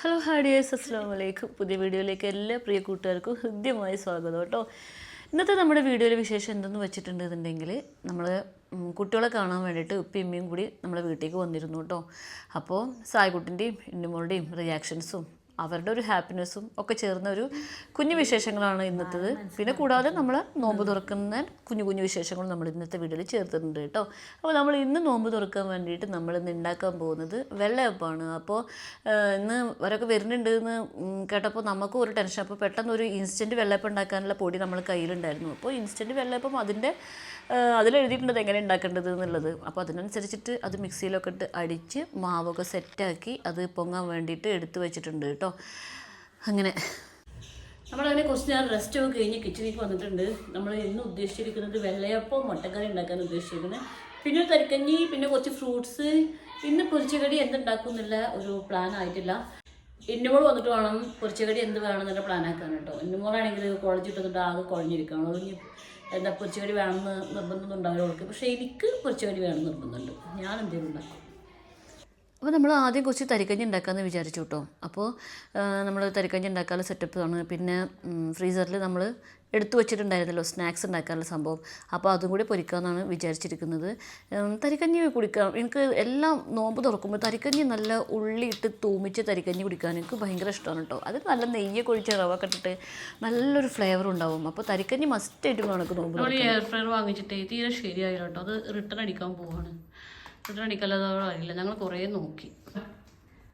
Hello ഹാഡിയേഴ്സ് അസ്സാം വലൈക്കും പുതിയ വീഡിയോയിലേക്ക് എല്ലാ പ്രിയ കൂട്ടുകാർക്കും ഹൃദ്യമായ സ്വാഗതം കേട്ടോ. ഇന്നത്തെ നമ്മുടെ വീഡിയോയിലെ വിശേഷം എന്തെന്ന് വെച്ചിട്ടുണ്ടെന്നുണ്ടെങ്കിൽ നമ്മൾ കുട്ടികളെ കാണാൻ വേണ്ടിയിട്ട് ഉപ്പയും ഉമ്മയും കൂടി നമ്മുടെ വീട്ടിലേക്ക് വന്നിരുന്നു കേട്ടോ. അപ്പോൾ സായ്കുട്ടിന്റെയും ഇന്നുമോളുടെയും റിയാക്ഷൻസും അവരുടെ ഒരു ഹാപ്പിനെസ്സും ഒക്കെ ചേർന്ന ഒരു കുഞ്ഞു വിശേഷങ്ങളാണ് ഇന്നത്തേത്. പിന്നെ കൂടാതെ നമ്മൾ നോമ്പ് തുറക്കുന്ന കുഞ്ഞു കുഞ്ഞു വിശേഷങ്ങൾ നമ്മൾ ഇന്നത്തെ വീഡിയോയിൽ ചേർത്തിട്ടുണ്ട് കേട്ടോ. അപ്പോൾ നമ്മൾ ഇന്ന് നോമ്പ് തുറക്കാൻ വേണ്ടിയിട്ട് നമ്മൾ ഇന്ന് ഉണ്ടാക്കാൻ പോകുന്നത് വെള്ളയപ്പമാണ്. അപ്പോൾ ഇന്ന് അവരൊക്കെ വരുന്നുണ്ട് എന്ന് കേട്ടപ്പോൾ നമുക്കും ഒരു ടെൻഷൻ അപ്പോൾ പെട്ടെന്ന് ഒരു ഇൻസ്റ്റന്റ് വെള്ളയപ്പം ഉണ്ടാക്കാനുള്ള പൊടി നമ്മൾ കയ്യിലുണ്ടായിരുന്നു. അപ്പോൾ ഇൻസ്റ്റന്റ് വെള്ളയപ്പം അതിന്റെ അതിലെഴുതിയിട്ടുണ്ട് എങ്ങനെ ഉണ്ടാക്കേണ്ടത് എന്നുള്ളത്. അപ്പോൾ അതിനനുസരിച്ചിട്ട് അത് മിക്സിയിലൊക്കെ ഇട്ട് അടിച്ച് മാവൊക്കെ സെറ്റാക്കി അത് പൊങ്ങാൻ വേണ്ടിയിട്ട് എടുത്തു വെച്ചിട്ടുണ്ട് കേട്ടോ. അങ്ങനെ. നമ്മളങ്ങനെ കുറച്ച് നേരം റെസ്റ്റ് ഒക്കെ കഴിഞ്ഞ് കിച്ചണിലേക്ക് വന്നിട്ടുണ്ട്. നമ്മൾ ഇന്ന് ഉദ്ദേശിച്ചിരിക്കുന്നത് വെള്ളയപ്പം മുട്ടക്കറി ഉണ്ടാക്കാൻ ഉദ്ദേശിച്ചിരിക്കുന്നത്. പിന്നെ തരിക്കഞ്ഞി പിന്നെ കുറച്ച് ഫ്രൂട്ട്സ് ഇന്ന് പൊരിച്ചകടി എന്തുണ്ടാക്കുന്നില്ല ഒരു പ്ലാൻ ആയിട്ടില്ല. ഇന്നുമോൾ വന്നിട്ട് വേണം പൊരിച്ചകടി എന്ത് വേണമെന്നുള്ള പ്ലാൻ ആക്കാൻ കേട്ടോ. ഇന്നുമോളാണെങ്കിൽ കോളേജ് ഇട്ടുന്നുണ്ട് ആകെ കുഴഞ്ഞിരിക്കണം അല്ലെങ്കിൽ എന്താ പൊരിച്ചകടി വേണമെന്ന് നിർബന്ധമൊന്നും ഉണ്ടാവില്ല പക്ഷേ എനിക്ക് പൊരിച്ചകടി വേണമെന്ന് നിർബന്ധമുണ്ട്. ഞാൻ എന്തെങ്കിലും ഉണ്ടാക്കും. അപ്പോൾ നമ്മൾ ആദ്യം കുറച്ച് തരിക്കഞ്ഞി ഉണ്ടാക്കാമെന്ന് വിചാരിച്ചു കേട്ടോ അപ്പോൾ നമ്മൾ തരിക്കഞ്ഞി ഉണ്ടാക്കാനുള്ള സെറ്റപ്പ് ആണ്. പിന്നെ ഫ്രീസറിൽ നമ്മൾ എടുത്തു വെച്ചിട്ടുണ്ടായിരുന്നല്ലോ സ്നാക്സ് ഉണ്ടാക്കാനുള്ള സംഭവം. അപ്പോൾ അതും കൂടി പൊരിക്കാമെന്നാണ് വിചാരിച്ചിരിക്കുന്നത്. തരിക്കഞ്ഞി കുടിക്കാം. എനിക്ക് എല്ലാം നോമ്പ് തുറക്കുമ്പോൾ തരിക്കഞ്ഞി നല്ല ഉള്ളി ഇട്ട് തൂമിച്ച് തരിക്കഞ്ഞി കുടിക്കാൻ എനിക്ക് ഭയങ്കര ഇഷ്ടമാണ് കേട്ടോ അത് നല്ല നെയ്യ് ഒഴിച്ച് റവ കട്ടിട്ട് നല്ലൊരു ഫ്ലേവർ ഉണ്ടാവും. അപ്പോൾ തരിക്കഞ്ഞി മസ്റ്റ് ആയിട്ട് എനിക്ക് നോമ്പ് എയർ ഫ്രയർ വാങ്ങിച്ചിട്ട് തീരെ ശരിയായില്ല കേട്ടോ അത് റിട്ടേൺ അടിക്കാൻ പോവാണ്. അറിയില്ല ഞങ്ങൾ കുറേ നോക്കി.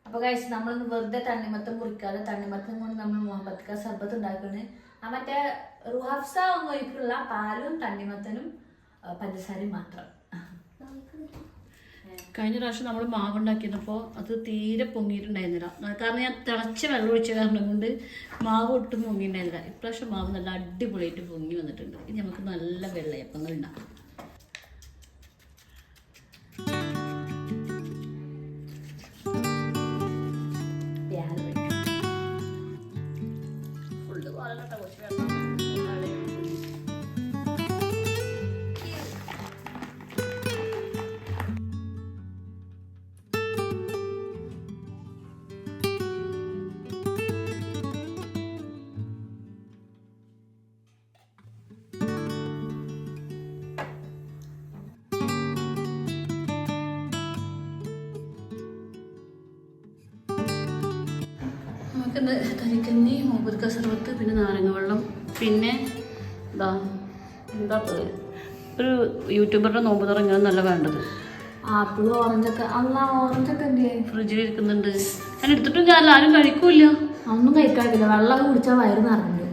അപ്പൊ കഴിച്ച് നമ്മൾ വെറുതെ തണ്ണിമത്തം മുറിക്കാതെ തണ്ണിമത്തം കൊണ്ട് നമ്മൾ മുഹമ്മദ് സർബത്ത് ഉണ്ടാക്കുന്നത് ആ മറ്റേ റുഹഫ്സ ഒന്നൊഴിക്കുള്ള പാലും തണ്ണിമത്തനും പഞ്ചസാരയും മാത്രം. കഴിഞ്ഞ പ്രാവശ്യം നമ്മൾ മാവ് ഉണ്ടാക്കിയപ്പോൾ അത് തീരെ പൊങ്ങിയിട്ടുണ്ടായിരുന്നില്ല. കാരണം ഞാൻ തിളച്ച വെള്ളം ഒഴിച്ച കാരണം കൊണ്ട് മാവ് ഒട്ടും പൊങ്ങിയിട്ടുണ്ടായിരുന്നില്ല. ഇപ്രാവശ്യം മാവ് നല്ല അടിപൊളിയായിട്ട് പൊങ്ങി വന്നിട്ടുണ്ട്. ഇനി നമുക്ക് നല്ല വെള്ളയപ്പങ്ങൾ ഉണ്ടാക്കാം. കരിക്കഞ്ഞി മൂപ്പുതുക്ക സർബത്ത് പിന്നെ നാരങ്ങ വെള്ളം പിന്നെ എന്താ എന്താ? ഒരു യൂട്യൂബറുടെ നോമ്പ് തുറങ്ങാൻ നല്ല വേണ്ടത് ആപ്പിൾ ഓറഞ്ചൊക്കെ. അല്ല ഓറഞ്ചൊക്കെ എന്ത് ചെയ്യും ഫ്രിഡ്ജിൽ ഇരിക്കുന്നുണ്ട് ഞാൻ എടുത്തിട്ടും ഞാൻ ആരും കഴിക്കൂല ഒന്നും കഴിക്കാറില്ല. വെള്ളം കുടിച്ചാൽ വയറ് നിറഞ്ഞു.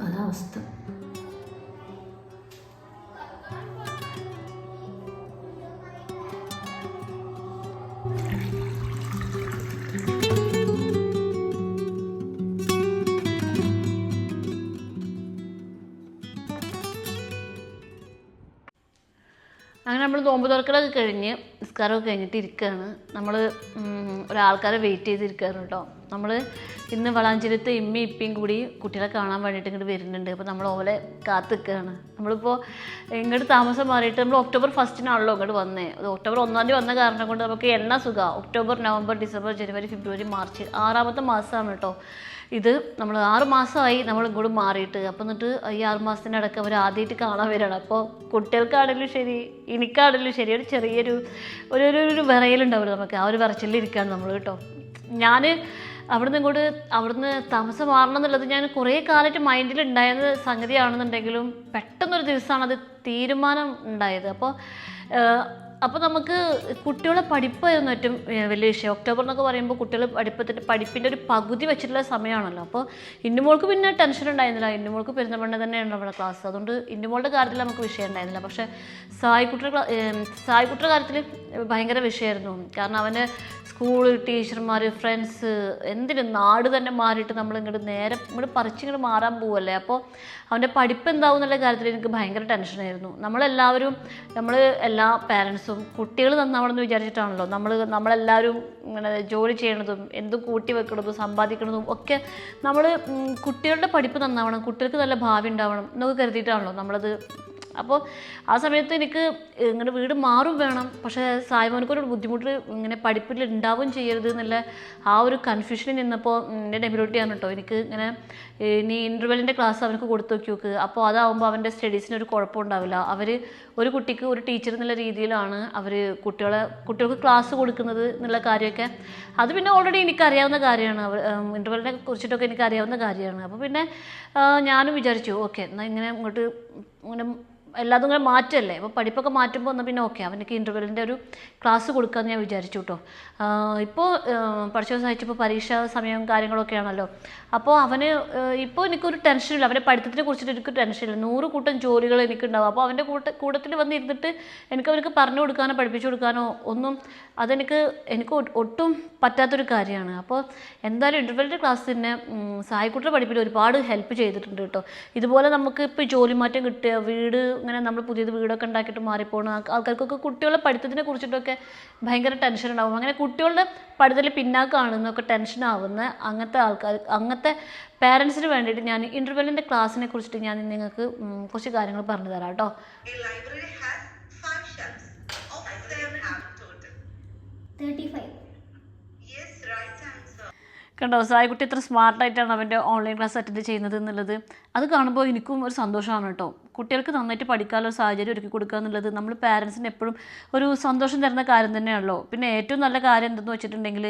നോമ്പ് തുറക്കലൊക്കെ കഴിഞ്ഞ് നിസ്കാരമൊക്കെ കഴിഞ്ഞിട്ട് ഇരിക്കുകയാണ് നമ്മൾ ഒരാൾക്കാരെ വെയിറ്റ് ചെയ്തിരിക്കുകയാണ് കേട്ടോ. നമ്മൾ ഇന്ന് വളാഞ്ചേരത്തെ ഇമ്മയും ഇപ്പയും കൂടി കുട്ടികളെ കാണാൻ വേണ്ടിയിട്ട് ഇങ്ങോട്ട് വരുന്നുണ്ട്. അപ്പോൾ നമ്മൾ ഓലെ കാത്ത് നിൽക്കുകയാണ് നമ്മളിപ്പോൾ ഇങ്ങോട്ട് താമസം മാറിയിട്ട് നമ്മൾ ഒക്ടോബർ ഫസ്റ്റിനാണല്ലോ ഇങ്ങോട്ട് വന്നേ. അത് ഒക്ടോബർ ഒന്നാം തീയതി വന്ന കാരണം കൊണ്ട് നമുക്ക് എണ്ണ സുഖമാണ് ഒക്ടോബർ നവംബർ ഡിസംബർ ജനുവരി ഫെബ്രുവരി മാർച്ച് ആറാമത്തെ മാസമാണ് കേട്ടോ. ഇത് നമ്മൾ ആറ് മാസമായി നമ്മൾ ഇങ്ങോട്ട് മാറിയിട്ട്. അപ്പം എന്നിട്ട് ഈ ആറ് മാസത്തിന്റെ ഇടയ്ക്ക് അവർ ആദ്യമായിട്ട് കാണാൻ വരികയാണ്. അപ്പോൾ കുട്ടികൾക്കാണെങ്കിലും ശരി എനിക്കാണെങ്കിലും ശരി ഒരു ചെറിയൊരു ഒരു ഒരു ഒരു വിറയലുണ്ടാവില്ല നമുക്ക്. ആ ഒരു വിറച്ചിലിരിക്കുകയാണ് നമ്മൾ കേട്ടോ. ഞാൻ അവിടുന്ന് ഇങ്ങോട്ട് അവിടുന്ന് താമസം മാറണം എന്നുള്ളത് ഞാൻ കുറേ കാലമായിട്ട് മൈൻഡിൽ ഉണ്ടായത് സംഗതിയാണെന്നുണ്ടെങ്കിലും പെട്ടെന്നൊരു ദിവസമാണ് അത് തീരുമാനം ഉണ്ടായത്. അപ്പോൾ അപ്പോൾ നമുക്ക് കുട്ടികളെ പഠിപ്പായിരുന്നു ഏറ്റവും വലിയ വിഷയം. ഒക്ടോബർ എന്നൊക്കെ പറയുമ്പോൾ കുട്ടികൾ പഠിപ്പത്തിന്റെ പഠിപ്പിന്റെ ഒരു പകുതി വെച്ചിട്ടുള്ള സമയമാണല്ലോ. അപ്പോൾ ഇന്നുമോൾക്ക് പിന്നെ ടെൻഷൻ ഉണ്ടായിരുന്നില്ല. ഇന്നുമോൾക്ക് പെരുന്തമണ്ണ തന്നെയാണ് നമ്മുടെ ക്ലാസ് അതുകൊണ്ട് ഇന്നുമോളുടെ കാര്യത്തിൽ നമുക്ക് വിഷയം ഉണ്ടായിരുന്നില്ല. പക്ഷേ സായിക്കുട്ടിയുടെ സായിക്കുട്ടിയുടെ കാര്യത്തിൽ ഭയങ്കര വിഷയമായിരുന്നു. കാരണം അവന് സ്കൂൾ ടീച്ചർമാർ ഫ്രണ്ട്സ് എന്തിനും നാട് തന്നെ മാറിയിട്ട് നമ്മൾ ഇങ്ങോട്ട് നേരെ ഇങ്ങോട്ട് പറിച്ചിങ്ങോട്ട് മാറാൻ പോവല്ലേ? അപ്പോൾ അവന്റെ പഠിപ്പ് എന്താവും എന്നുള്ള കാര്യത്തിൽ എനിക്ക് ഭയങ്കര ടെൻഷനായിരുന്നു നമ്മളെല്ലാവരും നമ്മൾ എല്ലാ പാരൻസും കുട്ടികൾ നന്നാവണമെന്ന് വിചാരിച്ചിട്ടാണല്ലോ നമ്മൾ നമ്മളെല്ലാവരും ഇങ്ങനെ ജോലി ചെയ്യണതും എന്തും കൂട്ടി വെക്കണതും സമ്പാദിക്കണതും ഒക്കെ നമ്മൾ കുട്ടികളുടെ പഠിപ്പ് നന്നാവണം കുട്ടികൾക്ക് നല്ല ഭാവി ഉണ്ടാവണം എന്നൊക്കെ കരുതിയിട്ടാണല്ലോ നമ്മളത് അപ്പോൾ ആ സമയത്ത് എനിക്ക് ഇങ്ങനെ വീട് മാറും വേണം. പക്ഷേ സായ്മോനക്കൊരു ബുദ്ധിമുട്ട് ഇങ്ങനെ പഠിപ്പിൽ ഉണ്ടാവുകയും ചെയ്യരുത് എന്നുള്ള ആ ഒരു കൺഫ്യൂഷനിൽ നിന്നപ്പോൾ എന്റെ ഡെബിലോട്ടിയാണ് കേട്ടോ. എനിക്ക് ഇങ്ങനെ ഇനി ഇന്റർവെല്ലിന്റെ ക്ലാസ് അവനക്ക് കൊടുത്തു നോക്കി നോക്ക്. അപ്പോൾ അതാവുമ്പോൾ അവന്റെ സ്റ്റഡീസിന് ഒരു കുഴപ്പമുണ്ടാവില്ല അവർ ഒരു കുട്ടിക്ക് ഒരു ടീച്ചർ എന്നുള്ള രീതിയിലാണ് അവർ കുട്ടികളെ കുട്ടികൾക്ക് ക്ലാസ് കൊടുക്കുന്നത് എന്നുള്ള കാര്യമൊക്കെ. അത് പിന്നെ ഓൾറെഡി എനിക്കറിയാവുന്ന കാര്യമാണ്. അവർ ഇന്റർവെല്ലിനെ കുറിച്ചിട്ടൊക്കെ എനിക്കറിയാവുന്ന കാര്യമാണ്. അപ്പോൾ പിന്നെ ഞാനും വിചാരിച്ചു ഓക്കെ എന്നാൽ ഇങ്ങനെ ഇങ്ങോട്ട് ഇങ്ങനെ എല്ലാതും ഇങ്ങനെ മാറ്റല്ലേ? അപ്പോൾ പഠിപ്പൊക്കെ മാറ്റുമ്പോൾ എന്നാൽ പിന്നെ ഓക്കെ അവനക്ക് ഇന്റർവെല്ലിന്റെ ഒരു ക്ലാസ് കൊടുക്കാമെന്ന് ഞാൻ വിചാരിച്ചു കേട്ടോ ഇപ്പോൾ പഠിച്ച സഹിച്ചപ്പോൾ പരീക്ഷ സമയവും കാര്യങ്ങളൊക്കെ ആണല്ലോ. അപ്പോൾ അവന് ഇപ്പോൾ എനിക്കൊരു ടെൻഷനില്ല അവന്റെ പഠിത്തത്തിനെ കുറിച്ചിട്ട് എനിക്ക് ടെൻഷനില്ല നൂറ് കൂട്ടം ജോലികൾ എനിക്കുണ്ടാവും. അപ്പോൾ അവന്റെ കൂട്ട കൂട്ടത്തിൽ വന്നിരുന്നിട്ട് എനിക്ക് അവർക്ക് പറഞ്ഞു കൊടുക്കാനോ പഠിപ്പിച്ചു കൊടുക്കാനോ ഒന്നും അതെനിക്ക് എനിക്ക് ഒട്ടും പറ്റാത്തൊരു കാര്യമാണ്. അപ്പോൾ എന്തായാലും ഇന്റർവെല്ലിന്റെ ക്ലാസ് തന്നെ സായിക്കുട്ടിയുടെ പഠിപ്പിൽ ഒരുപാട് ഹെൽപ്പ് ചെയ്തിട്ടുണ്ട് കേട്ടോ ഇതുപോലെ നമുക്ക് ഇപ്പോൾ ജോലി മാറ്റം കിട്ടുക വീട് ഇങ്ങനെ നമ്മൾ പുതിയത് വീടൊക്കെ ഉണ്ടാക്കിയിട്ട് മാറിപ്പോണ. ആൾക്കാർക്കൊക്കെ കുട്ടികളുടെ പഠിത്തത്തിനെ കുറിച്ചിട്ടൊക്കെ ഭയങ്കര ടെൻഷൻ ഉണ്ടാവും. അങ്ങനെ കുട്ടികളുടെ പഠിത്തത്തിൽ പിന്നാക്കാണെന്നൊക്കെ ടെൻഷൻ ആവുന്ന അങ്ങനത്തെ ആൾക്കാർ അങ്ങനത്തെ പേരൻസിന് വേണ്ടിയിട്ട് ഞാൻ ഇന്റർവെല്ലിന്റെ ക്ലാസ്സിനെ കുറിച്ചിട്ട് ഞാൻ നിങ്ങൾക്ക് കുറച്ച് കാര്യങ്ങൾ പറഞ്ഞു തരാം കേട്ടോ. കണ്ടോ. തേർട്ടി ഫൈവ് കണ്ടോ? സായിക്കുട്ടി എത്ര സ്മാർട്ടായിട്ടാണ് അവന്റെ ഓൺലൈൻ ക്ലാസ് അറ്റൻഡ് ചെയ്യുന്നത് എന്നുള്ളത്. അത് കാണുമ്പോൾ എനിക്കും ഒരു സന്തോഷമാണ് കേട്ടോ. കുട്ടികൾക്ക് നന്നായിട്ട് പഠിക്കാനുള്ള സാഹചര്യം ഒരുക്കി കൊടുക്കുക എന്നുള്ളത് നമ്മൾ പാരൻസിന് എപ്പോഴും ഒരു സന്തോഷം തരുന്ന കാര്യം തന്നെയാണല്ലോ. പിന്നെ ഏറ്റവും നല്ല കാര്യം എന്തെന്ന് വെച്ചിട്ടുണ്ടെങ്കിൽ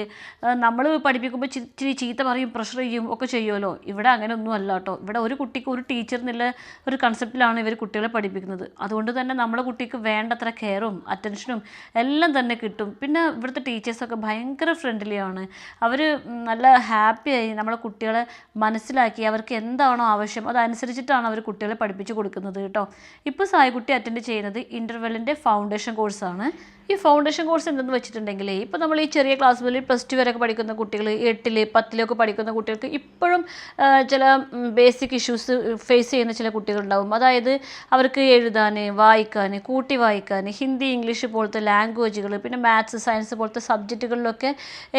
നമ്മൾ പഠിപ്പിക്കുമ്പോൾ ഇച്ചിരി ചീത്ത പറയും പ്രഷർ ചെയ്യും ഒക്കെ ചെയ്യുമല്ലോ. ഇവിടെ അങ്ങനെ ഒന്നും അല്ല കേട്ടോ. ഇവിടെ ഒരു കുട്ടിക്ക് ഒരു ടീച്ചർ എന്നുള്ള ഒരു കൺസെപ്റ്റിലാണ് ഇവർ കുട്ടികളെ പഠിപ്പിക്കുന്നത്. അതുകൊണ്ട് തന്നെ നമ്മുടെ കുട്ടിക്ക് വേണ്ടത്ര കെയറും അറ്റൻഷനും എല്ലാം തന്നെ കിട്ടും. പിന്നെ ഇവിടുത്തെ ടീച്ചേഴ്സൊക്കെ ഭയങ്കര ഫ്രണ്ട്ലിയാണ് അവർ നല്ല ഹാപ്പിയായി നമ്മളെ കുട്ടികളെ മനസ്സിലാക്കി അവർക്ക് എന്താണോ ആവശ്യം അതനുസരിച്ചിട്ടാണ് അവർ കുട്ടികളെ പഠിപ്പിച്ചു കൊടുക്കുന്നത്. കേട്ടോ. ഇപ്പോൾ സായിക്കുട്ടി അറ്റൻഡ് ചെയ്യുന്നത് ഇന്റർവെല്ലിന്റെ ഫൗണ്ടേഷൻ കോഴ്സാണ് ഈ ഫൗണ്ടേഷൻ കോഴ്സ് എന്തെന്ന് വെച്ചിട്ടുണ്ടെങ്കിൽ ഇപ്പോൾ നമ്മൾ ഈ ചെറിയ ക്ലാസ് മുതൽ പ്ലസ് ടു വരെയൊക്കെ പഠിക്കുന്ന കുട്ടികൾ എട്ടിൽ പത്തിലൊക്കെ പഠിക്കുന്ന കുട്ടികൾക്ക് ഇപ്പോഴും ചില ബേസിക് ഇഷ്യൂസ് ഫേസ് ചെയ്യുന്ന ചില കുട്ടികളുണ്ടാവും. അതായത് അവർക്ക് എഴുതാൻ വായിക്കാൻ കൂട്ടി വായിക്കാൻ ഹിന്ദി ഇംഗ്ലീഷ് പോലത്തെ ലാംഗ്വേജുകൾ പിന്നെ മാത്സ് സയൻസ് പോലത്തെ സബ്ജക്റ്റുകളിലൊക്കെ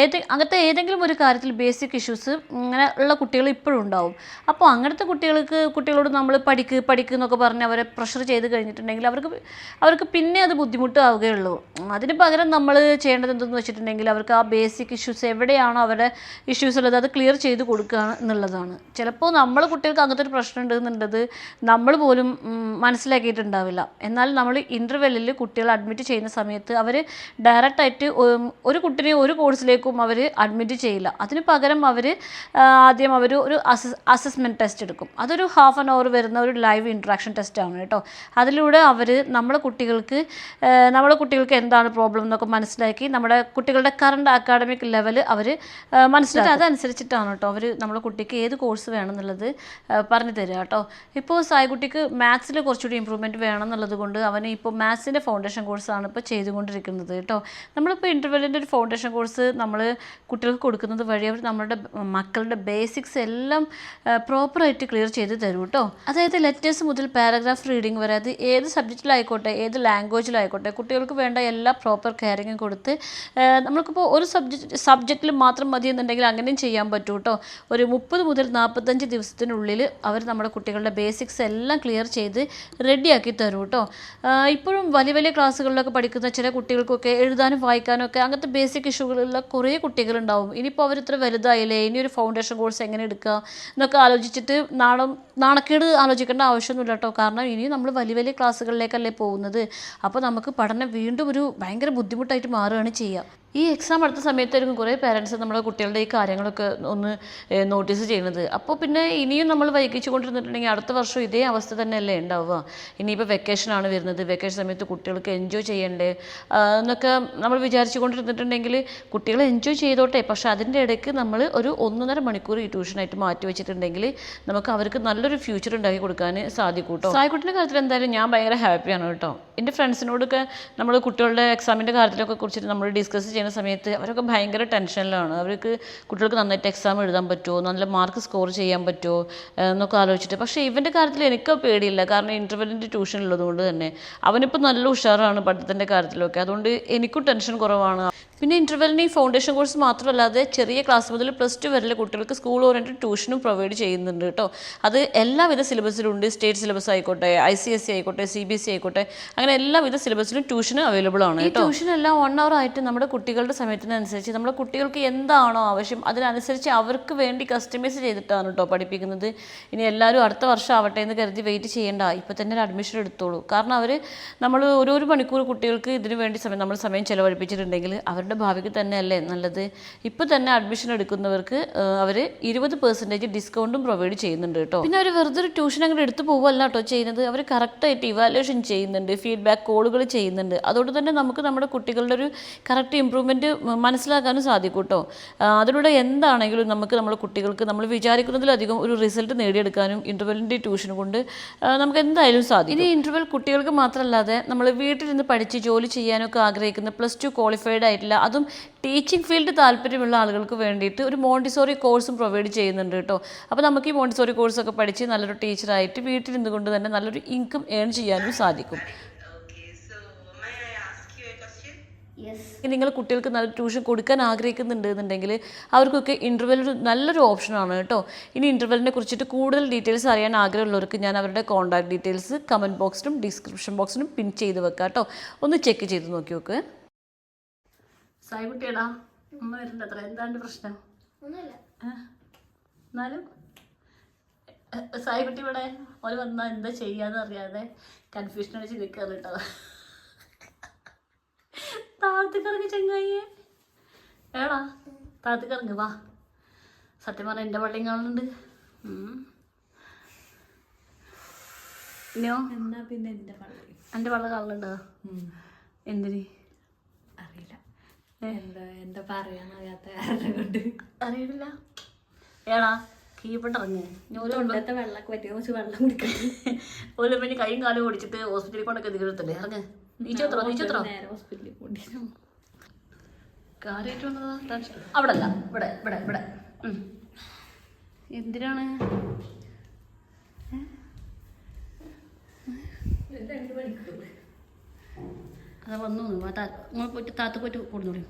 ഏത് അങ്ങനത്തെ ഏതെങ്കിലും ഒരു കാര്യത്തിൽ ബേസിക് ഇഷ്യൂസ് ഇങ്ങനെ ഉള്ള കുട്ടികൾ ഇപ്പോഴും ഉണ്ടാവും. അപ്പോൾ അങ്ങനത്തെ കുട്ടികൾക്ക് കുട്ടികളോട് നമ്മൾ പഠിക്ക് പഠിക്ക് എന്നൊക്കെ പറഞ്ഞ് അവരെ പ്രഷർ ചെയ്ത് കഴിഞ്ഞിട്ടുണ്ടെങ്കിൽ അവർക്ക് അവർക്ക് പിന്നെ അത് ബുദ്ധിമുട്ടാവുകയുള്ളൂ. അതിന് പകരം നമ്മൾ ചെയ്യേണ്ടത് എന്തെന്ന് വെച്ചിട്ടുണ്ടെങ്കിൽ അവർക്ക് ആ ബേസിക് ഇഷ്യൂസ് എവിടെയാണോ അവരുടെ ഇഷ്യൂസ് ഉള്ളത് അത് ക്ലിയർ ചെയ്ത് കൊടുക്കുക എന്നുള്ളതാണ്. ചിലപ്പോൾ നമ്മൾ കുട്ടികൾക്ക് അങ്ങനത്തെ ഒരു പ്രശ്നം ഉണ്ട് എന്നുള്ളത് നമ്മൾ പോലും മനസ്സിലാക്കിയിട്ടുണ്ടാവില്ല. എന്നാൽ നമ്മൾ ഇന്റർവെല്ലിൽ കുട്ടികൾ അഡ്മിറ്റ് ചെയ്യുന്ന സമയത്ത് അവർ ഡയറക്റ്റായിട്ട് ഒരു കുട്ടിനെ ഒരു കോഴ്സിലേക്കും അവർ അഡ്മിറ്റ് ചെയ്യില്ല. അതിന് പകരം അവർ ആദ്യം അവർ ഒരു അസസ് അസസ്മെന്റ് ടെസ്റ്റ് എടുക്കും. അതൊരു ഹാഫ് ആൻ അവർ വരുന്ന ഒരു ലൈവ് ഇൻട്രാക്ഷൻ ടെസ്റ്റാണ് കേട്ടോ. അതിലൂടെ അവർ നമ്മളെ കുട്ടികൾക്ക് നമ്മുടെ കുട്ടികൾക്ക് എന്താണ് പ്രോബ്ലം എന്നൊക്കെ മനസ്സിലാക്കി നമ്മുടെ കുട്ടികളുടെ കറണ്ട് അക്കാഡമിക് ലെവൽ അവർ മനസ്സിലാക്കി. അതനുസരിച്ചിട്ടാണ് കേട്ടോ അവർ നമ്മുടെ കുട്ടിക്ക് ഏത് കോഴ്സ് വേണമെന്നുള്ളത് പറഞ്ഞു തരിക കേട്ടോ. ഇപ്പോൾ സായിക്കുട്ടിക്ക് മാത്സിൽ കുറച്ചുകൂടി ഇമ്പ്രൂവ്മെന്റ് വേണം എന്നുള്ളത് കൊണ്ട് അവന് ഇപ്പോൾ മാത്സിന്റെ ഫൗണ്ടേഷൻ കോഴ്സാണ് ഇപ്പോൾ ചെയ്തുകൊണ്ടിരിക്കുന്നത് കേട്ടോ. നമ്മളിപ്പോൾ ഇന്റർവെല്ലിന്റെ ഒരു ഫൗണ്ടേഷൻ കോഴ്സ് നമ്മൾ കുട്ടികൾക്ക് കൊടുക്കുന്നത് വഴി അവർ നമ്മളുടെ മക്കളുടെ ബേസിക്സ് എല്ലാം പ്രോപ്പറായിട്ട് ക്ലിയർ ചെയ്ത് തരും കേട്ടോ. അതായത് ലെറ്റേഴ്സ് മുതൽ പാരഗ്രാഫ് റീഡിങ് വരെ അത് ഏത് സബ്ജക്റ്റിലായിക്കോട്ടെ ഏത് ലാംഗ്വേജിലായിക്കോട്ടെ കുട്ടികൾക്ക് വേണ്ട എല്ലാ പ്രോപ്പർ കെയറിങ്ങും കൊടുത്ത് നമ്മൾക്കിപ്പോൾ ഒരു സബ്ജക്റ്റ് സബ്ജക്റ്റിൽ മാത്രം മതി എന്നുണ്ടെങ്കിൽ അങ്ങനെയും ചെയ്യാൻ പറ്റൂ കേട്ടോ ഒരു മുപ്പത് മുതൽ നാൽപ്പത്തഞ്ച് ദിവസത്തിനുള്ളിൽ അവർ നമ്മുടെ കുട്ടികളുടെ ബേസിക്സ് എല്ലാം ക്ലിയർ ചെയ്ത് റെഡിയാക്കി തരും കേട്ടോ ഇപ്പോഴും വലിയ വലിയ ക്ലാസ്സുകളിലൊക്കെ പഠിക്കുന്ന ചില കുട്ടികൾക്കൊക്കെ എഴുതാനും വായിക്കാനും ഒക്കെ അങ്ങനത്തെ ബേസിക് ഇഷ്യൂകളുള്ള കുറേ കുട്ടികളുണ്ടാവും. ഇനിയിപ്പോൾ അവർ ഇത്ര വലുതായില്ലേ? ഇനി ഒരു ഫൗണ്ടേഷൻ കോഴ്സ് എങ്ങനെ എടുക്കുക എന്നൊക്കെ ആലോചിച്ചിട്ട് നാണം നാണക്കേട് ആലോചിക്കേണ്ട ആവശ്യമൊന്നുമില്ല കാരണം ഇനി നമ്മൾ വലിയ വലിയ ക്ലാസ്സുകളിലേക്കല്ലേ പോകുന്നത്. അപ്പോൾ നമുക്ക് പഠനം വീണ്ടും ഒരു ഭയങ്കര ബുദ്ധിമുട്ടായിട്ട് മാറുകയാണ് ചെയ്യുക. ഈ എക്സാം അടുത്ത സമയത്തായിരിക്കും കുറേ പേരൻസ് നമ്മുടെ കുട്ടികളുടെ ഈ കാര്യങ്ങളൊക്കെ ഒന്ന് നോട്ടീസ് ചെയ്യുന്നത്. അപ്പോൾ പിന്നെ ഇനിയും നമ്മൾ വൈകിച്ചു കൊണ്ടിരുന്നിട്ടുണ്ടെങ്കിൽ അടുത്ത വർഷം ഇതേ അവസ്ഥ തന്നെയല്ലേ ഉണ്ടാവുക. ഇനിയിപ്പോൾ വെക്കേഷനാണ് വരുന്നത്. വെക്കേഷൻ സമയത്ത് കുട്ടികൾക്ക് എൻജോയ് ചെയ്യണ്ടേ? എന്നൊക്കെ നമ്മൾ വിചാരിച്ചു കൊണ്ടിരുന്നിട്ടുണ്ടെങ്കിൽ കുട്ടികൾ എൻജോയ് ചെയ്തോട്ടെ. പക്ഷെ അതിന്റെ ഇടയ്ക്ക് നമ്മൾ ഒരു ഒന്നര മണിക്കൂർ ഈ ട്യൂഷനായിട്ട് മാറ്റി വെച്ചിട്ടുണ്ടെങ്കിൽ നമുക്ക് അവർക്ക് നല്ലൊരു ഫ്യൂച്ചർ ഉണ്ടാക്കി കൊടുക്കാൻ സാധിക്കും കേട്ടോ സായിക്കുട്ടിന്റെ കാര്യത്തിൽ എന്തായാലും ഞാൻ ഭയങ്കര ഹാപ്പിയാണ് കേട്ടോ. എന്റെ ഫ്രണ്ട്സിനോടൊക്കെ നമ്മൾ കുട്ടികളുടെ എക്സാമിന്റെ കാര്യത്തിലൊക്കെ കുറിച്ചിട്ട് നമ്മൾ ഡിസ്കസ് ചെയ്യുന്ന സമയത്ത് അവരൊക്കെ ഭയങ്കര ടെൻഷനിലാണ്. അവർക്ക് കുട്ടികൾക്ക് നന്നായിട്ട് എക്സാം എഴുതാൻ പറ്റുമോ? നല്ല മാർക്ക് സ്കോർ ചെയ്യാൻ പറ്റുമോ? എന്നൊക്കെ ആലോചിച്ചിട്ട്. പക്ഷേ ഇവന്റെ കാര്യത്തിൽ എനിക്ക് പേടിയില്ല. കാരണം ഇന്റർവെല്ലിന്റെ ട്യൂഷൻ ഉള്ളതുകൊണ്ട് തന്നെ. അവനിപ്പോൾ നല്ല ഉഷാറാണ് പഠിത്തത്തിന്റെ കാര്യത്തിലൊക്കെ. അതുകൊണ്ട് എനിക്കും ടെൻഷൻ കുറവാണ്. പിന്നെ ഇന്റർവെല്ലിന് ഈ ഫൗണ്ടേഷൻ കോഴ്സ് മാത്രമല്ലാതെ ചെറിയ ക്ലാസ് മുതൽ പ്ലസ് ടു വരെയുള്ള കുട്ടികൾക്ക് സ്കൂൾ ഓറിയന്റഡ് ട്യൂഷനും പ്രൊവൈഡ് ചെയ്യുന്നുണ്ട് കേട്ടോ. അത് എല്ലാവിധ സിലബസിലുണ്ട് സ്റ്റേറ്റ് സിലബസ് ആയിക്കോട്ടെ ഐ സി എസ് സി ആയിക്കോട്ടെ സി ബി എസ് സി ആയിക്കോട്ടെ അങ്ങനെ എല്ലാവിധ സിലബസിലും ട്യൂഷൻ അവൈലബിൾ ആണ് ഈ ട്യൂഷൻ എല്ലാം വൺ അവർ ആയിട്ട് നമ്മുടെ കുട്ടികളുടെ സമയത്തിനനുസരിച്ച് നമ്മുടെ കുട്ടികൾക്ക് എന്താണോ ആവശ്യം അതിനനുസരിച്ച് അവർക്ക് വേണ്ടി കസ്റ്റമൈസ് ചെയ്തിട്ടാണ് കേട്ടോ പഠിപ്പിക്കുന്നത്. ഇനി എല്ലാവരും അടുത്ത വർഷം ആവട്ടെ എന്ന് കരുതി വെയിറ്റ് ചെയ്യേണ്ട. ഇപ്പോൾ തന്നെ ഒരു അഡ്മിഷൻ എടുത്തോളൂ. കാരണം അവർ നമ്മൾ ഓരോരോ മണിക്കൂർ കുട്ടികൾക്ക് ഇതിനു വേണ്ടി സമയം നമ്മൾ സമയം ചിലവഴിപ്പിച്ചിട്ടുണ്ടെങ്കിൽ അവരുടെ ഭാവിക്ക് തന്നെയല്ലേ നല്ലത്? ഇപ്പോൾ തന്നെ അഡ്മിഷൻ എടുക്കുന്നവർക്ക് അവർ ഇരുപത് പെർസെന്റേജ് ഡിസ്കൗണ്ടും പ്രൊവൈഡ് ചെയ്യുന്നുണ്ട് കേട്ടോ. പിന്നെ അവർ വെറുതെ ഒരു ട്യൂഷൻ അങ്ങോട്ട് എടുത്തു പോകുമല്ല കേട്ടോ ചെയ്യുന്നത്. അവർ കറക്റ്റായിട്ട് ഇവാലുവേഷൻ ചെയ്യുന്നുണ്ട് ഫീഡ്ബാക്ക് കോളുകൾ ചെയ്യുന്നുണ്ട്. അതുകൊണ്ട് തന്നെ നമുക്ക് നമ്മുടെ കുട്ടികളുടെ ഒരു കറക്റ്റ് ഇമ്പ്രൂവ്മെന്റ് മനസ്സിലാക്കാനും സാധിക്കും കേട്ടോ. അതിലൂടെ എന്താണെങ്കിലും നമുക്ക് നമ്മുടെ കുട്ടികൾക്ക് നമ്മൾ വിചാരിക്കുന്നതിലധികം ഒരു റിസൾട്ട് നേടിയെടുക്കാനും ഇന്റർവെല്ലിന്റെ ട്യൂഷൻ കൊണ്ട് നമുക്ക് എന്തായാലും സാധിക്കും. ഇനി ഇന്റർവെൽ കുട്ടികൾക്ക് മാത്രമല്ലാതെ നമ്മൾ വീട്ടിലിരുന്ന് പഠിച്ച് ജോലി ചെയ്യാനൊക്കെ ആഗ്രഹിക്കുന്ന പ്ലസ് ടു ക്വാളിഫൈഡ് ആയിട്ടില്ല അതും ടീച്ചിങ് ഫീൽഡ് താല്പര്യമുള്ള ആളുകൾക്ക് വേണ്ടിയിട്ട് ഒരു മോണ്ടിസോറി കോഴ്സും പ്രൊവൈഡ് ചെയ്യുന്നുണ്ട് കേട്ടോ. അപ്പോൾ നമുക്ക് ഈ മോണ്ടിസോറി കോഴ്സൊക്കെ പഠിച്ച് നല്ലൊരു ടീച്ചറായിട്ട് വീട്ടിൽ നിന്നുകൊണ്ട് തന്നെ നല്ലൊരു ഇൻകം ഏൺ ചെയ്യാനും സാധിക്കും. നിങ്ങൾ കുട്ടികൾക്ക് നല്ല ട്യൂഷൻ കൊടുക്കാൻ ആഗ്രഹിക്കുന്നുണ്ട് എന്നുണ്ടെങ്കിൽ അവർക്കൊക്കെ ഇന്റർവെൽ ഒരു നല്ലൊരു ഓപ്ഷനാണ് കേട്ടോ. ഇനി ഇന്റർവെല്ലിനെ കുറിച്ചിട്ട് കൂടുതൽ ഡീറ്റെയിൽസ് അറിയാൻ ആഗ്രഹമുള്ളവർക്ക് ഞാൻ അവരുടെ കോൺടാക്ട് ഡീറ്റെയിൽസ് കമന്റ് ബോക്സിലും ഡിസ്ക്രിപ്ഷൻ ബോക്സിലും പിൻ ചെയ്ത് വെക്കാം കേട്ടോ. ഒന്ന് ചെക്ക് ചെയ്ത് നോക്കി നോക്ക്. സായിക്കുട്ടിയടാ അമ്മ വരണ്ട അത്ര. എന്താണ്ട് പ്രശ്നം? എന്നാലും സായി സായിക്കുട്ടി ഇവിടെ ഓൽ വന്നാൽ എന്താ ചെയ്യാന്ന് അറിയാതെ കൺഫ്യൂഷൻ അടിച്ച് നിൽക്കാറ് കേട്ടോ. താഴത്തേക്കിറങ്ങി ചെങ്ങായിയെ. ഏടാ താഴത്തേക്കിറങ്ങി വാ. സത്യം പറഞ്ഞ എന്റെ പള്ളിയും കാണുന്നുണ്ട്. ഉം. എന്നാ പിന്നെ എന്റെ പള്ളി? എന്റെ പള്ള കാണുന്നുണ്ടോ? എന്തിന്? എന്താ എന്താ പറയാന്നറിയാത്ത കാരണം കൊണ്ട്. അറിയില്ല. ഏടാ കീപ്പിട്ടിറങ്ങി. തൊണ്ടത്തെ വെള്ളമൊക്കെ കുറച്ച് വെള്ളം ഒരു പിന്നെ കൈയും കാലും ഓടിച്ചിട്ട് ഹോസ്പിറ്റലിൽ കൊണ്ടൊക്കെ എതിർത്തല്ലേ ഇറങ്ങ്. നീച്ചോത്രോ നീച്ചോത്രോ ഹോസ്പിറ്റലിൽ കൊണ്ടി കാര്യമായിട്ട് വന്നതാ? ടെൻഷൻ അവിടെ അല്ല ഇവിടെ ഇവിടെ. ഇവിടെ രണ്ട് എന്തിനാണ് അതാ വന്നു നിങ്ങൾ പോയിട്ട് താത്ത പോയിട്ട് കൊടുന്നോളൂ.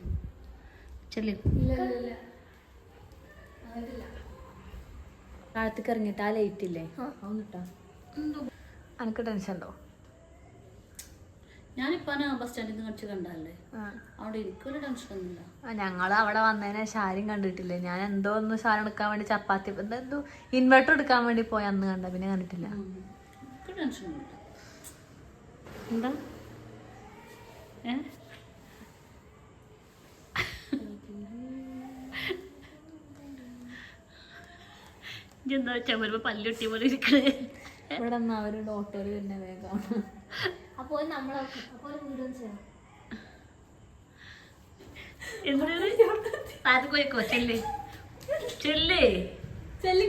ചെല്ലു. താഴത്തേക്ക് ഇറങ്ങിയിട്ട് ആ ലൈറ്റ് ഇല്ലേ? അനക്ക് ടെൻഷൻ ഉണ്ടോ? ഞാനിപ്പോ ബസ് സ്റ്റാൻഡിൽ നിന്ന് കളിച്ച് കണ്ടല്ലേ അവിടെ എനിക്കൊരു ടെൻഷനൊന്നുമില്ല ഞങ്ങൾ അവിടെ വന്നതിന് ശേഷം ആരും കണ്ടിട്ടില്ല. ഞാൻ എന്തോ ഒന്ന് സാധനം എടുക്കാൻ വേണ്ടി ചപ്പാത്തി എന്താ ഇൻവെർട്ടർ എടുക്കാൻ വേണ്ടി പോയി അന്ന് കണ്ട പിന്നെ കണ്ടിട്ടില്ല. ടെൻഷനൊന്നുമില്ല എന്താ? എന്താ വെച്ചാൽ വരുമ്പോ പല്ലുട്ടി പോലെ ഇരിക്കണേ? ഇവിടെ അവർ ഡോക്ടർ തന്നെ വേഗം. അപ്പോൾ നമ്മൾ അപ്പോൾ വീഡിയോ ചെയ്യാം എന്താണ് താഴത്ത് പോയിക്കോ ചെല്ലേ. ചെല്ലേ. ചെല്ലേ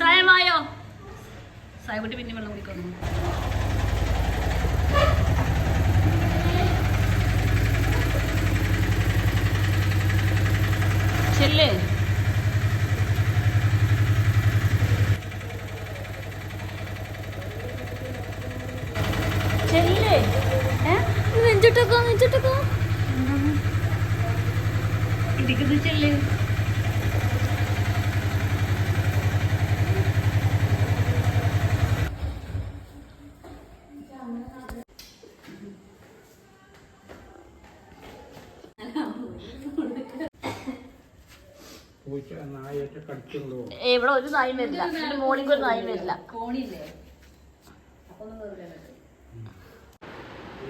സായമായോ? സായക്കുട്ടി പിന്നെ വെള്ളം കുടിക്കുന്നു ചെല്ലേ. ചെല്ലേ. ചെല്ലേ. ഇവിടെ ഒരു നായും വരില്ല. ഇതിന്റെ മോർണിംഗ് ഒരു നായും വരില്ല.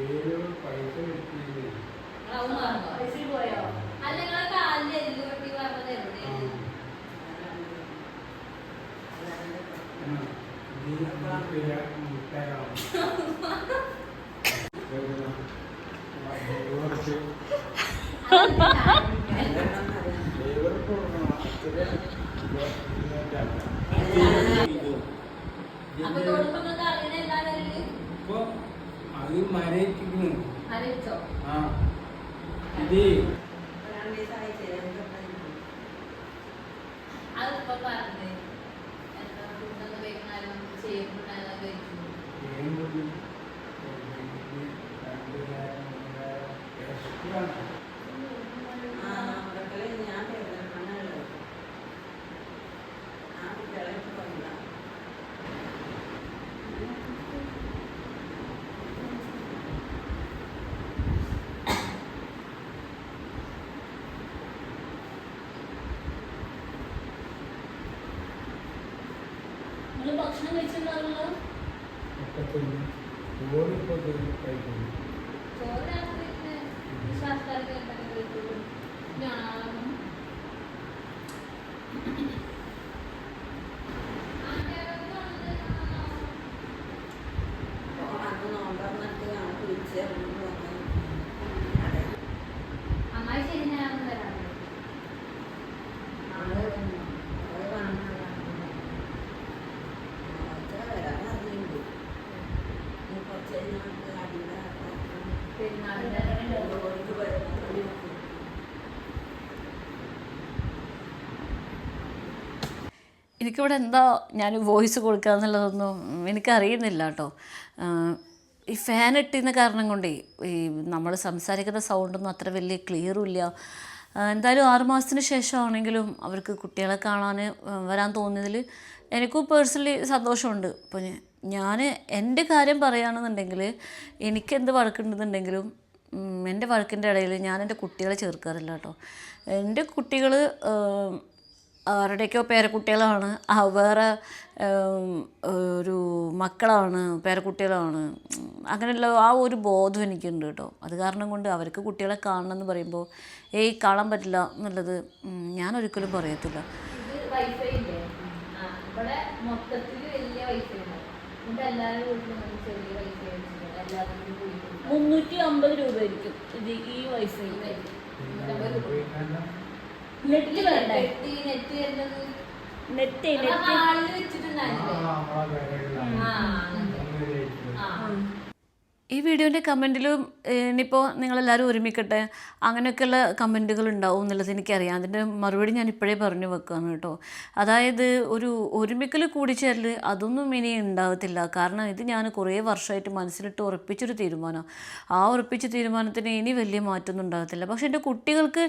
ഏഴ് പൈസ അത് മരയിച്ചിരിക്കുന്നു ആ. ഇത് ಕೈಗೊಂಡು എനിക്കിവിടെ എന്താ ഞാൻ വോയിസ് കൊടുക്കുക എന്നുള്ളതൊന്നും എനിക്കറിയുന്നില്ല കേട്ടോ. ഈ ഫാൻ ഇട്ടിരുന്ന കാരണം കൊണ്ടേ ഈ നമ്മൾ സംസാരിക്കുന്ന സൗണ്ടൊന്നും അത്ര വലിയ ക്ലിയറും ഇല്ല. എന്തായാലും ആറുമാസത്തിന് ശേഷമാണെങ്കിലും അവർക്ക് കുട്ടികളെ കാണാൻ വരാൻ തോന്നിയതിൽ എനിക്കും പേഴ്സണലി സന്തോഷമുണ്ട്. ഇപ്പോൾ ഞാൻ എന്റെ കാര്യം പറയുകയാണെന്നുണ്ടെങ്കിൽ എനിക്കെന്ത് വഴക്കുണ്ടെന്നുണ്ടെങ്കിലും എന്റെ വഴക്കിന്റെ ഇടയിൽ ഞാൻ എന്റെ കുട്ടികളെ ചേർക്കാറില്ല കേട്ടോ. എന്റെ കുട്ടികൾ ആരുടെയൊക്കെയോ പേരക്കുട്ടികളാണ്. ആ വേറെ ഒരു മക്കളാണ് പേരക്കുട്ടികളാണ്. അങ്ങനെയുള്ള ആ ഒരു ബോധം എനിക്കുണ്ട് കേട്ടോ. അത് കാരണം കൊണ്ട് അവർക്ക് കുട്ടികളെ കാണണം എന്ന് പറയുമ്പോൾ ഏയ് കാണാൻ പറ്റില്ല എന്നുള്ളത് ഞാൻ ഒരിക്കലും പറയത്തില്ല. ഇത് വൈഫൈ ഇല്ലേ? ആ ഇവിടെ വലിയ വൈഫൈ ഉണ്ട് എന്നിട്ട് എല്ലാവരും വീട്ടിലും നമുക്ക് ചെറിയ വൈഫൈ എല്ലാവരും കൂടി കൂടിയിട്ടുണ്ട് മുന്നൂറ്റി അമ്പത് രൂപ ആയിരിക്കും ഇത് ഈ വൈഫൈ. നെറ്റ് വേണ്ടേ? നെറ്റ് നെറ്റ് വരുന്നത്. ഈ വീഡിയോന്റെ കമന്റിലും ഇനിയിപ്പോൾ നിങ്ങളെല്ലാവരും ഒരുമിക്കട്ടെ അങ്ങനെയൊക്കെയുള്ള കമന്റുകൾ ഉണ്ടാവും എന്നുള്ളത് എനിക്കറിയാം. അതിന്റെ മറുപടി ഞാൻ ഇപ്പോഴേ പറഞ്ഞു വെക്കുകയാണ് കേട്ടോ. അതായത് ഒരു ഒരുമിക്കൽ കൂടിച്ചേരൽ അതൊന്നും ഇനി ഉണ്ടാകത്തില്ല കാരണം ഇത് ഞാൻ കുറേ വർഷമായിട്ട് മനസ്സിലിട്ട് ഉറപ്പിച്ചൊരു തീരുമാനം. ആ ഉറപ്പിച്ച തീരുമാനത്തിന് ഇനി വലിയ മാറ്റമൊന്നും ഉണ്ടാകത്തില്ല. പക്ഷേ എന്റെ കുട്ടികൾക്ക്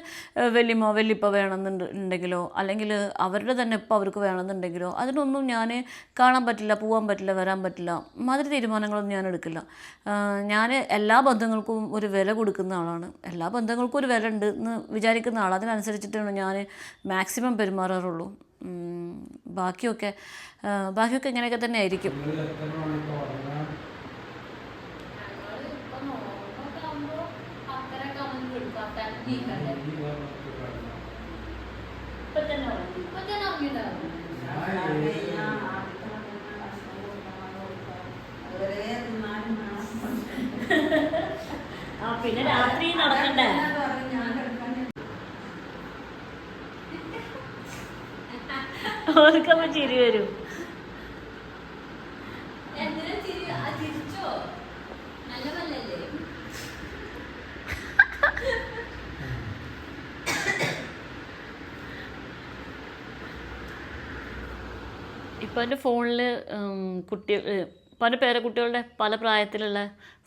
വലിയ വലിയപ്പോൾ വേണമെന്നുണ്ടെങ്കിലോ വേണമെന്നുണ്ട് അല്ലെങ്കിൽ അവരുടെ തന്നെ ഇപ്പം അവർക്ക് വേണമെന്നുണ്ടെങ്കിലോ അതിനൊന്നും ഞാൻ കാണാൻ പറ്റില്ല പോകാൻ പറ്റില്ല വരാൻ പറ്റില്ല മാതിരി തീരുമാനങ്ങളൊന്നും ഞാൻ എടുക്കില്ല. ഞാൻ എല്ലാ ബന്ധങ്ങൾക്കും ഒരു വില കൊടുക്കുന്ന ആളാണ്. എല്ലാ ബന്ധങ്ങൾക്കും ഒരു വില ഉണ്ട് എന്ന് വിചാരിക്കുന്ന ആൾ അതിനനുസരിച്ചിട്ടാണ് ഞാൻ മാക്സിമം പെരുമാറാറുള്ളൂ. ബാക്കിയൊക്കെ ബാക്കിയൊക്കെ ഇങ്ങനെയൊക്കെ തന്നെ ആയിരിക്കും. ഇപ്പൊ ഞങ്ങൾ ഇപ്പൊ തന്നെ ആവുമ്പോ വിളിക്കും. പത്തരക്ക് നീക്കണ്ടേ? ഈ നേരത്ത് കിടന്നു. ഇപ്പൊ തന്നെ ഉറങ്ങി. ഇപ്പൊ തന്നെ ഉറങ്ങിയിട്ടുണ്ടാവും. ഞാൻ ഏത് ആ പിന്നെ രാത്രി നടക്കണ്ടേ? ഓർക്കുമ്പോ ചിരി വരും? ഇപ്പം എന്റെ ഫോണിൽ കുട്ടി പേര പേരക്കുട്ടികളുടെ പല പ്രായത്തിലുള്ള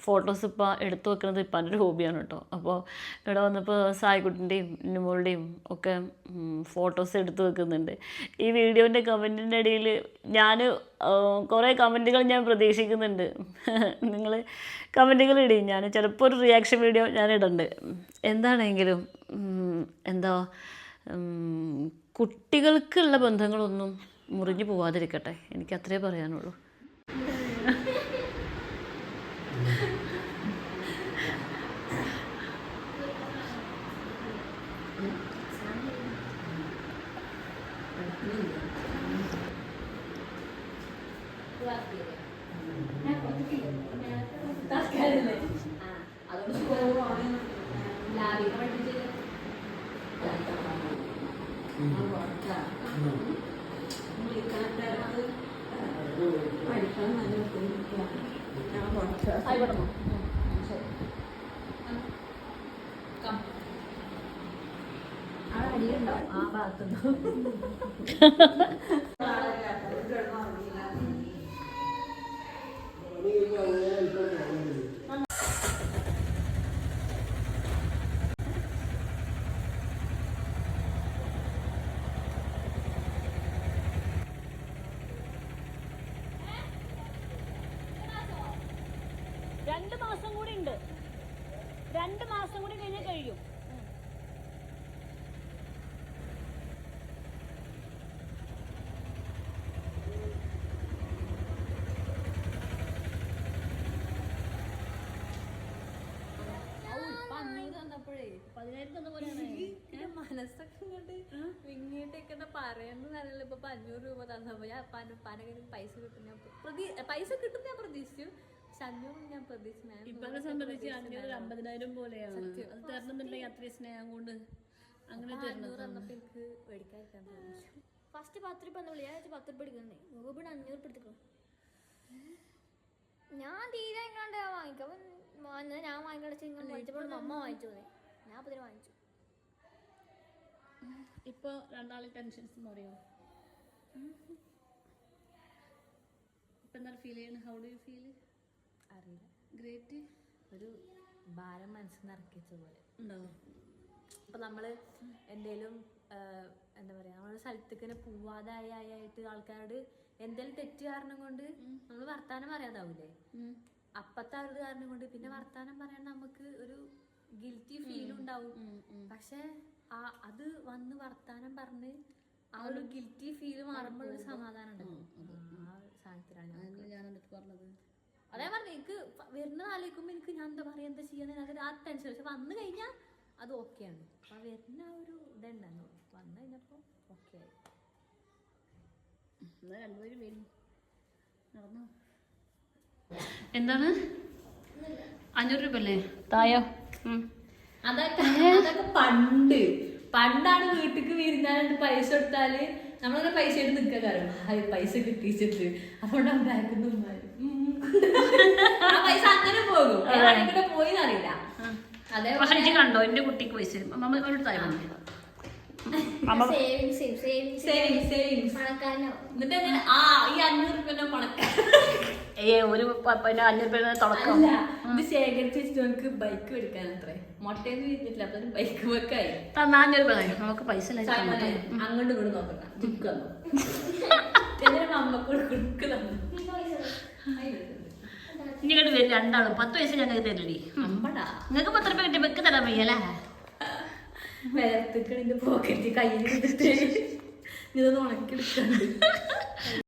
ഫോട്ടോസ് ഇപ്പോൾ എടുത്തു വെക്കുന്നത് ഇപ്പം ഒരു ഹോബിയാണ് കേട്ടോ. അപ്പോൾ ഇവിടെ വന്നപ്പോൾ സായിക്കുട്ടിന്റെയും നിമോളുടെയും ഒക്കെ ഫോട്ടോസ് എടുത്തു വെക്കുന്നുണ്ട്. ഈ വീഡിയോന്റെ കമന്റിന്റെ ഇടയിൽ ഞാൻ കുറേ കമന്റുകൾ ഞാൻ പ്രതീക്ഷിക്കുന്നുണ്ട്. നിങ്ങൾ കമന്റുകൾ ഇടും. ഞാൻ ചിലപ്പോൾ ഒരു റിയാക്ഷൻ വീഡിയോ ഞാൻ ഇടണ്ട്. എന്താണെങ്കിലും എന്താ കുട്ടികൾക്കുള്ള ബന്ധങ്ങളൊന്നും മുറിഞ്ഞു പോവാതിരിക്കട്ടെ. എനിക്ക് അത്രേ പറയാനുള്ളൂ. തൽക്കാലല്ലേ? ആ, അതുകൊണ്ട് സുഖമാണ്. ആയിക്കോട്ടെ ആ ഭാഗത്തുനിന്ന് രണ്ട് മാസം കൂടി ഉണ്ട്. രണ്ട് മാസം കൂടി കഴിഞ്ഞാൽ കഴിയും. ഇങ്ങോട്ടേക്കൊന്ന് ഇപ്പൊ അഞ്ഞൂറ് രൂപ തന്നപ്പോ ഞാൻ പൈസ കിട്ടുന്ന പൈസ കിട്ടുന്ന ഞാൻ പ്രതീക്ഷിച്ചു. അഞ്ഞൂറ് ഞാൻ സംബന്ധിച്ച് അഞ്ഞൂറ് അമ്പതിനായിരം പോലെയാണ്. അത് തരണമെന്നുണ്ടെങ്കിൽ അത്രയും സ്നേഹം കൊണ്ട് അങ്ങനെ തരണം. എനിക്ക് ഫസ്റ്റ് പത്ത് രൂപ വിചാരിച്ചു പത്ത് രൂപ എടുക്കുന്നേ മുഖപ്പിടെ അഞ്ഞൂറ് രൂപ എടുത്തിക്കോ ഞാൻ തീരെ എങ്ങാണ്ട് വാങ്ങിക്കും. അപ്പം വാങ്ങുന്നത് ഞാൻ വാങ്ങിക്കടച്ച് ഇങ്ങനെ വാങ്ങിച്ചപ്പോൾ അമ്മ വാങ്ങിച്ചു ഞാൻ അപ്പം ഇതിന് വാങ്ങിച്ചു. ഇപ്പൊ രണ്ടാളെ ടെൻഷൻസ് എന്ന് പറയുമോ ഇപ്പൊ എന്താണ് ഫീൽ ചെയ്യുന്നത് ഹൗ ഡു യു ഫീൽ അറിയില്ല. ഗ്രേറ്റ് ഒരു ഭാരം മനസ്സിൽ നിന്ന് ഇറക്കിച്ച പോലെ. ഉണ്ടാവും. ഇപ്പൊ നമ്മൾ എന്തേലും എന്താ പറയാ നമ്മളൊരു സ്ഥലത്തേക്ക് തന്നെ പോവാതായി ആയിട്ട് ആൾക്കാരോട് എന്തേലും തെറ്റ് കാരണം കൊണ്ട് നമ്മൾ വർത്താനം പറയാതാവൂലേ? അപ്പത്തെ ആ ഒരു കാരണം കൊണ്ട് പിന്നെ വർത്താനം പറയാൻ നമുക്ക് ഒരു ഗിൽറ്റി ഫീൽ ഉണ്ടാവും. പക്ഷെ ആ അത് വന്ന് വർത്താനം പറഞ്ഞ് ആ ഒരു ഗിൽറ്റി ഫീൽ മാറുമ്പോഴൊരു സമാധാനം ഉണ്ടാവും. ആ സാധനത്തിലാണ് ഞാൻ പറഞ്ഞത്? അതേ പറഞ്ഞു എനിക്ക് വരുന്നത് ആലോചിക്കുമ്പോൾ എനിക്ക് ഞാൻ എന്താ പറയാ എന്താ ചെയ്യാന്ന് അത് ആ ടെൻഷൻ പക്ഷെ വന്നു കഴിഞ്ഞാൽ അത് ഓക്കെയാണ് അപ്പൊ ആ വരുന്ന ആ ഒരു ഇതുണ്ടായിരുന്നു വന്നു കഴിഞ്ഞപ്പോൾ ഓക്കെ ആയി. എന്നാ രണ്ടുപേരും വരും. നടന്നോ. എന്താണ്? അഞ്ഞൂറ് രൂപ അല്ലേ തായോ അതൊക്കെ അതൊക്കെ പണ്ട്. പണ്ടാണ് വീട്ടിക്ക് വിരുന്നാണ്ട് പൈസ കൊടുത്താൽ നമ്മളങ്ങനെ പൈസ ആയിട്ട് നിൽക്കാൻ കാരണം പൈസ കിട്ടിച്ചിട്ട് അതുകൊണ്ടാണ് ബാക്കിൽ നിന്ന് പോകും അറിയില്ല അതേ പക്ഷെ എനിക്ക് കണ്ടോ? എന്റെ കുട്ടിക്ക് പൈസ അമ്മ ഒരു തായ അമ്മ ഒരു പിന്നെ അഞ്ഞൂറ് രൂപ തുടക്കം ഇത് ശേഖരിച്ച് വെച്ചിട്ട് നമുക്ക് ബൈക്ക് എടുക്കാൻ അത്രേ. മുട്ടയൊന്നും വിരിഞ്ഞിട്ടില്ല അപ്പൊ ബൈക്ക് വെക്കായി അഞ്ഞൂറ് രൂപ. നമുക്ക് പൈസ. അങ്ങോട്ട് ഇങ്ങോട്ട് നോക്കണ്ട. ജിക്ക് തന്നു. എന്നിട്ട് അമ്മക്കൂടെ കുടുക്ക് തന്നു ഇനി ഇങ്ങോട്ട് വരും രണ്ടാളും. പത്ത് പൈസ ഞങ്ങൾക്ക് അമ്പടാ. നിങ്ങൾക്ക് പത്ത് രൂപ കിട്ടി വെക്ക് തരാൻ വയ്യല്ലേ? വേർത്തിക്കണിന്റെ പോക്കറ്റ് കയ്യിൽ ഇതൊന്ന് ഉണക്കി എടുക്കാണ്ട്